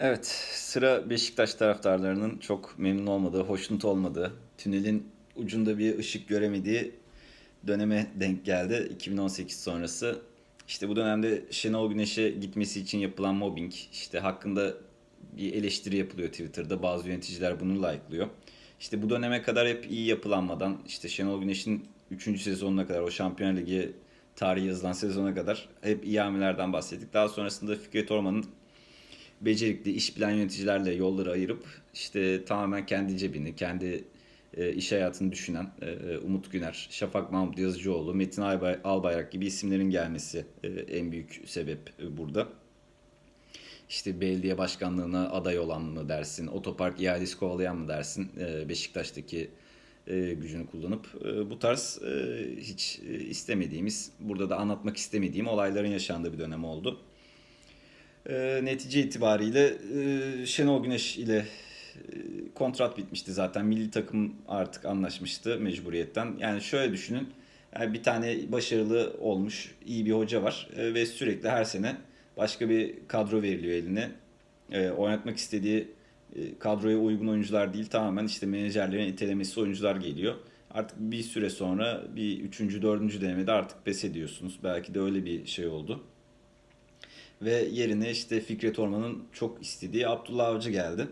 Evet, sıra Beşiktaş taraftarlarının çok memnun olmadığı, hoşnut olmadığı, tünelin ucunda bir ışık göremediği döneme denk geldi 2018 sonrası. İşte bu dönemde Şenol Güneş'e gitmesi için yapılan mobbing, işte hakkında bir eleştiri yapılıyor Twitter'da. Bazı yöneticiler bunu like'lıyor. İşte bu döneme kadar hep iyi yapılanmadan, işte Şenol Güneş'in 3. sezonuna kadar, o Şampiyonlar Ligi tarihi yazılan sezona kadar hep iyi hamlelerden bahsettik. Daha sonrasında Fikret Orman'ın becerikli iş bilen yöneticilerle yolları ayırıp işte tamamen kendi cebini, kendi e, iş hayatını düşünen e, Umut Güner, Şafak Mahmut Yazıcıoğlu, Metin Albay, Albayrak gibi isimlerin gelmesi e, en büyük sebep e, burada. İşte belediye başkanlığına aday olan mı dersin, otopark iadesi kovalayan mı dersin e, Beşiktaş'taki e, gücünü kullanıp e, bu tarz e, hiç e, istemediğimiz, burada da anlatmak istemediğim olayların yaşandığı bir dönem oldu. E, netice itibariyle e, Şenol Güneş ile e, kontrat bitmişti zaten. Milli takım artık anlaşmıştı mecburiyetten. Yani şöyle düşünün. Yani bir tane başarılı olmuş iyi bir hoca var e, ve sürekli her sene başka bir kadro veriliyor eline. E, oynatmak istediği e, kadroya uygun oyuncular değil tamamen işte menajerlerin itelemesi oyuncular geliyor. Artık bir süre sonra bir üçüncü, dördüncü denemede artık pes ediyorsunuz. Belki de öyle bir şey oldu. Ve yerine işte Fikret Orman'ın çok istediği Abdullah Avcı geldi.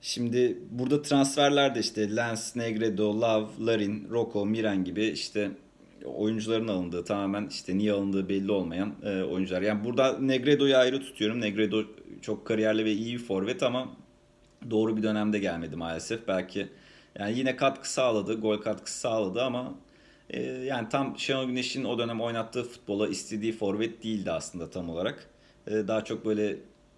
Şimdi burada transferler de işte Lens, Negredo, Love, Larin, Rocco, Miran gibi işte oyuncuların alındığı tamamen işte niye alındığı belli olmayan e, oyuncular. Yani burada Negredo'yu ayrı tutuyorum. Negredo çok kariyerli ve iyi bir forvet ama doğru bir dönemde gelmedi maalesef. Belki yani yine katkı sağladı, gol katkısı sağladı ama e, yani tam Şenol Güneş'in o dönem oynattığı futbola istediği forvet değildi aslında tam olarak. E, daha çok böyle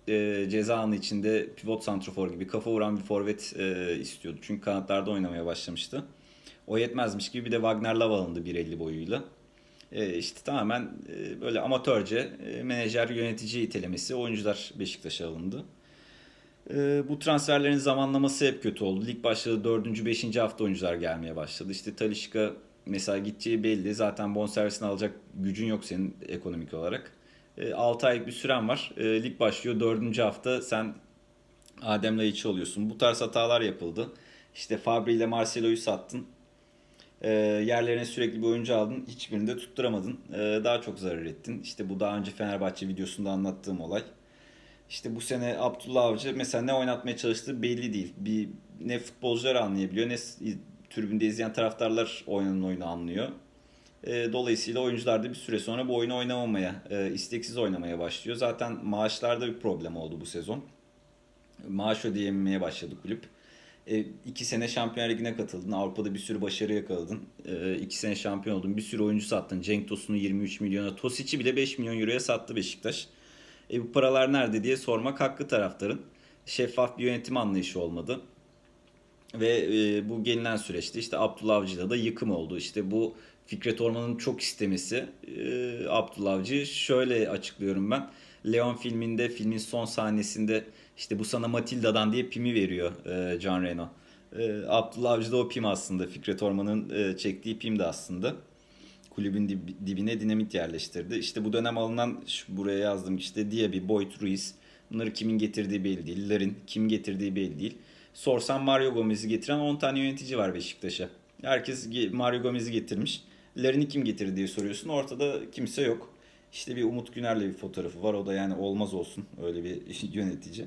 e, ceza anı içinde pivot santrofor gibi kafa vuran bir forvet e, istiyordu. Çünkü kanatlarda oynamaya başlamıştı. O yetmezmiş gibi bir de Wagner Love alındı 1.50 boyuyla. E, işte tamamen e, böyle amatörce menajer yönetici itelemesi oyuncular Beşiktaş'a alındı. Bu transferlerin zamanlaması hep kötü oldu. Lig başladı 4. 5. hafta oyuncular gelmeye başladı. İşte Talişka mesela gideceği belli. Zaten bonservisini alacak gücün yok senin ekonomik olarak. E, 6 aylık bir süren var. E, lig başlıyor 4. hafta sen Adem Laiç'i oluyorsun. Bu tarz hatalar yapıldı. İşte Fabri ile Marcelo'yu sattın. E, yerlerine sürekli bir oyuncu aldın. Hiçbirini de tutturamadın. E, daha çok zarar ettin. İşte bu daha önce Fenerbahçe videosunda anlattığım olay. İşte bu sene Abdullah Avcı mesela ne oynatmaya çalıştığı belli değil. Bir ne futbolcular anlayabiliyor ne tribünde izleyen taraftarlar oynanan oyunu anlıyor. E, dolayısıyla oyuncular da bir süre sonra bu oyunu oynamamaya, e, isteksiz oynamaya başlıyor. Zaten maaşlarda bir problem oldu bu sezon. Maaş ödeyememeye başladı kulüp. E, iki sene Şampiyonlar Ligi'ne katıldın. Avrupa'da bir sürü başarı yakaladın. E, iki sene şampiyon oldun. Bir sürü oyuncu sattın. Cenk Tosun'u 23 milyona. Tosic'i bile 5 milyon euroya sattı Beşiktaş. E, bu paralar nerede diye sormak hakkı taraftarın. Şeffaf bir yönetim anlayışı olmadı. Ve e, bu gelinen süreçte işte Abdullah Avcı'da da yıkım oldu. İşte bu Fikret Orman'ın çok istemesi. E, Abdullah Avcı şöyle açıklıyorum ben. Leon filminde filmin son sahnesinde işte bu sana Matilda'dan diye pimi veriyor e, Can Reno. E, Abdullah Avcı da o pim aslında. Fikret Orman'ın e, çektiği pim de aslında. Kulübün dib- dibine dinamit yerleştirdi. İşte bu dönem alınan şu, buraya yazdım işte Diaby, Boyd Ruiz. Bunları kimin getirdiği belli değil. Larin kim getirdiği belli değil. Sorsan Mario Gomez'i getiren 10 tane yönetici var Beşiktaş'a. Herkes Mario Gomez'i getirmiş. Larin'i kim getirdi diye soruyorsun. Ortada kimse yok. İşte bir Umut Güner'le bir fotoğrafı var. O da yani olmaz olsun öyle bir yönetici.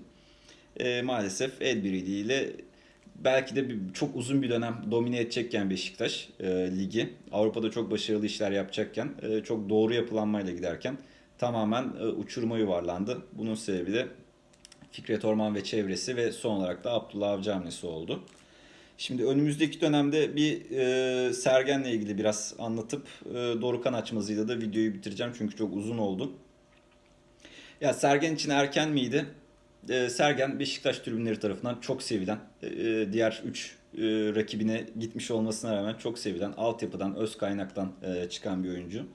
E, maalesef el birliğiyle belki de bir, çok uzun bir dönem domine edecekken Beşiktaş e, ligi Avrupa'da çok başarılı işler yapacakken e, çok doğru yapılanmayla giderken tamamen e, uçuruma yuvarlandı. Bunun sebebi de Fikret Orman ve çevresi ve son olarak da Abdullah Avcı hamlesi oldu. Şimdi önümüzdeki dönemde bir e, Sergen'le ilgili biraz anlatıp e, Dorukan açmazıyla da videoyu bitireceğim çünkü çok uzun oldu. Ya Sergen için erken miydi? E, Sergen Beşiktaş tribünleri tarafından çok sevilen, e, diğer 3 e, rakibine gitmiş olmasına rağmen çok sevilen, altyapıdan, öz kaynaktan e, çıkan bir oyuncu.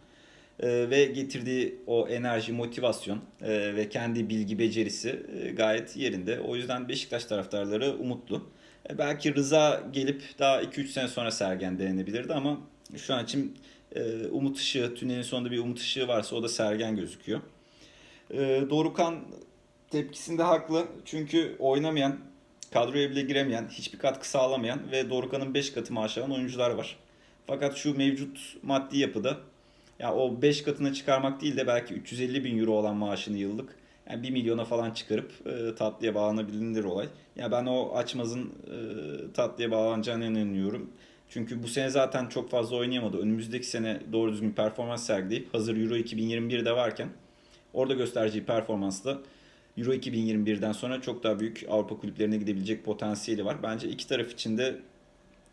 E, ve getirdiği o enerji, motivasyon e, ve kendi bilgi becerisi e, gayet yerinde. O yüzden Beşiktaş taraftarları umutlu. E, belki Rıza gelip daha 2-3 sene sonra Sergen denenebilirdi ama şu an için e, umut ışığı, tünelin sonunda bir umut ışığı varsa o da Sergen gözüküyor. Dorukan tepkisinde haklı. Çünkü oynamayan, kadroya bile giremeyen, hiçbir katkı sağlamayan ve Dorukhan'ın 5 katı maaş alan oyuncular var. Fakat şu mevcut maddi yapıda ya o 5 katına çıkarmak değil de belki 350 bin euro olan maaşını yıllık yani 1 milyona falan çıkarıp e, tatlıya bağlanabilir olay. Ya ben o açmazın e, tatlıya bağlanacağına inanıyorum. Çünkü bu sene zaten çok fazla oynayamadı. Önümüzdeki sene doğru düzgün performans sergileyip hazır Euro 2021'de varken orada göstereceği performansla Euro 2021'den sonra çok daha büyük Avrupa kulüplerine gidebilecek potansiyeli var. Bence iki taraf için de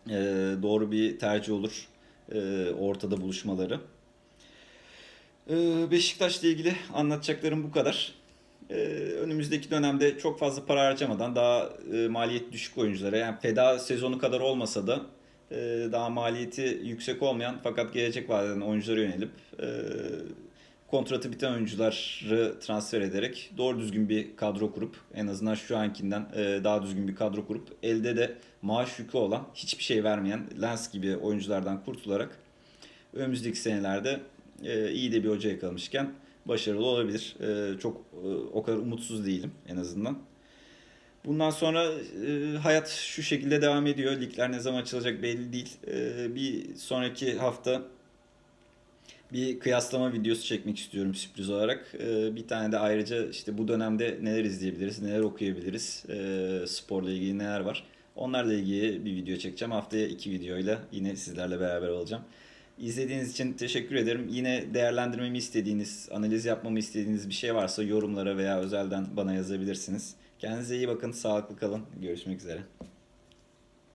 e, doğru bir tercih olur e, ortada buluşmaları. E, Beşiktaş'la ilgili anlatacaklarım bu kadar. E, önümüzdeki dönemde çok fazla para harcamadan daha e, maliyet düşük oyunculara yani feda sezonu kadar olmasa da e, daha maliyeti yüksek olmayan fakat gelecek vadeden oyunculara yönelip e, kontratı biten oyuncuları transfer ederek doğru düzgün bir kadro kurup en azından şu ankinden daha düzgün bir kadro kurup elde de maaş yükü olan hiçbir şey vermeyen Lens gibi oyunculardan kurtularak önümüzdeki senelerde e, iyi de bir hoca yakalamışken başarılı olabilir. E, çok e, o kadar umutsuz değilim en azından. Bundan sonra e, hayat şu şekilde devam ediyor. Ligler ne zaman açılacak belli değil. E, bir sonraki hafta bir kıyaslama videosu çekmek istiyorum sürpriz olarak. E, bir tane de ayrıca işte bu dönemde neler izleyebiliriz, neler okuyabiliriz, e, sporla ilgili neler var. Onlarla ilgili bir video çekeceğim. Haftaya iki videoyla yine sizlerle beraber olacağım. İzlediğiniz için teşekkür ederim. Yine değerlendirmemi istediğiniz, analiz yapmamı istediğiniz bir şey varsa yorumlara veya özelden bana yazabilirsiniz. Kendinize iyi bakın, sağlıklı kalın. Görüşmek üzere.